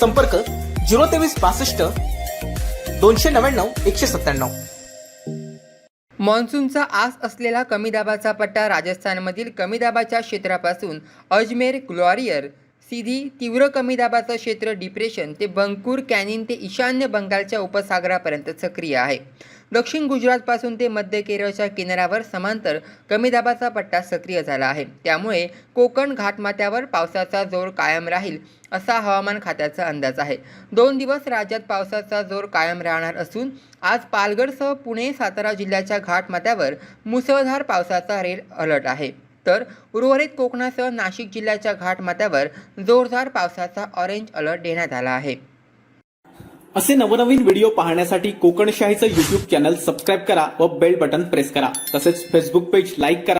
संपर्क झिरो तेवीस बासष्ट दोनशे नव्याण्णव एकशे सत्त्याण्णव. मान्सूनचा आस असलेला कमी दाबाचा पट्टा राजस्थानमधील कमी दाबाच्या क्षेत्रापासून अजमेर ग्लॉरियर सीधी तीव्र कमी दाबाचं क्षेत्र डिप्रेशन ते बंकूर कॅनिन ते ईशान्य बंगालच्या उपसागरापर्यंत सक्रिय आहे. दक्षिण गुजरातपासून ते मध्य केरळच्या किनाऱ्यावर समांतर कमी दाबाचा पट्टा सक्रिय झाला आहे. त्यामुळे कोकण घाटमाथ्यावर पावसाचा जोर कायम राहील असा हवामान खात्याचा अंदाज आहे. दोन दिवस राज्यात पावसाचा जोर कायम राहणार असून आज पालघरसह पुणे सातारा जिल्ह्याच्या घाटमाथ्यावर मुसळधार पावसाचा रेड अलर्ट आहे. तर उर्वरित कोकणासह नाशिक जिल्ह्याच्या घाटमाथ्यावर जोरदार पावसाचा ऑरेंज अलर्ट देण्यात आला आहे. असे नवनवीन व्हिडिओ पाहण्यासाठी कोकणशाहीचं युट्यूब चॅनल सबस्क्राईब करा व बेल बटन प्रेस करा. तसेच फेसबुक पेज लाईक करा.